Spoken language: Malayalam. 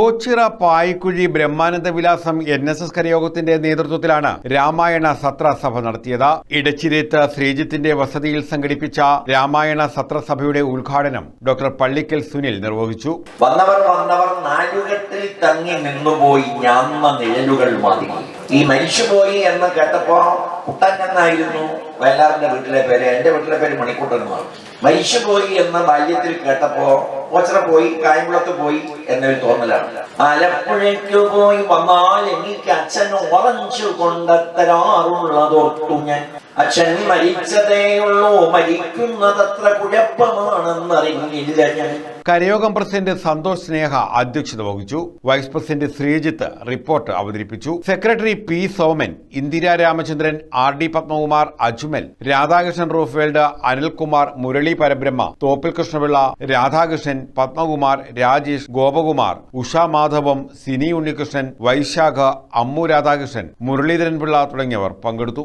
ഓച്ചിറ പായിക്കുഴി ബ്രഹ്മാനന്ദ വിലാസം എൻ എസ് എസ് കരയോഗത്തിന്റെ നേതൃത്വത്തിലാണ് രാമായണ സത്രസഭ നടത്തിയത്. ഇടച്ചിരേത്ത് ശ്രീജിത്തിന്റെ വസതിയിൽ സംഘടിപ്പിച്ച രാമായണ സത്രസഭയുടെ ഉദ്ഘാടനം ഡോക്ടർ പള്ളിക്കൽ സുനിൽ നിർവഹിച്ചു. വന്നവർ വന്നവർ നാലുകെട്ടിൽ തങ്ങി നിന്നുപോയി ഞാന്ന നിഴലുകൾ മതി. ഈ മരിച്ചുപോയി എന്ന് കേട്ടപ്പോ കുട്ടൻ വയലാറിന്റെ വീട്ടിലെ പേര് എന്റെ വീട്ടിലെ പേര് മണിക്കുട്ടൻ എന്നാണ് മരിച്ചുപോയി എന്ന് ബാല്യത്തിൽ കേട്ടപ്പോ ഓച്ചറ പോയി കായംകുളത്ത് പോയി എന്നൊരു തോന്നലാണ്. ആലപ്പുഴയ്ക്ക് പോയി വന്നാൽ എനിക്ക് അച്ഛൻ ഉറഞ്ചു കൊണ്ടത്തരാറുള്ളതൊട്ടു ഞാൻ അച്ഛൻ മരിച്ചതേയുള്ളൂ മരിക്കുന്നതത്ര കുഴപ്പമാണെന്നറിഞ്ഞില്ല ഞാൻ. കരയോഗം പ്രസിഡന്റ് സന്തോഷ് സ്നേഹ അധ്യക്ഷത വഹിച്ചു. വൈസ് പ്രസിഡന്റ് ശ്രീജിത്ത് റിപ്പോർട്ട് അവതരിപ്പിച്ചു. Secretary P Soman Indira Ramachandran R D Padmakumar Ajmal Radhakrishnan Roofeld Anilkumar Murali Parabrahma Thoppil Krishnapillai Radhakrishnan Padmakumar Rajesh Gopakumar Usha Madhavam Sini Unnikrishnan Vaishakha Ammu Radhakrishnan Muraleedharan Pillai തുടങ്ങിയവർ പങ്കെടുത്തു.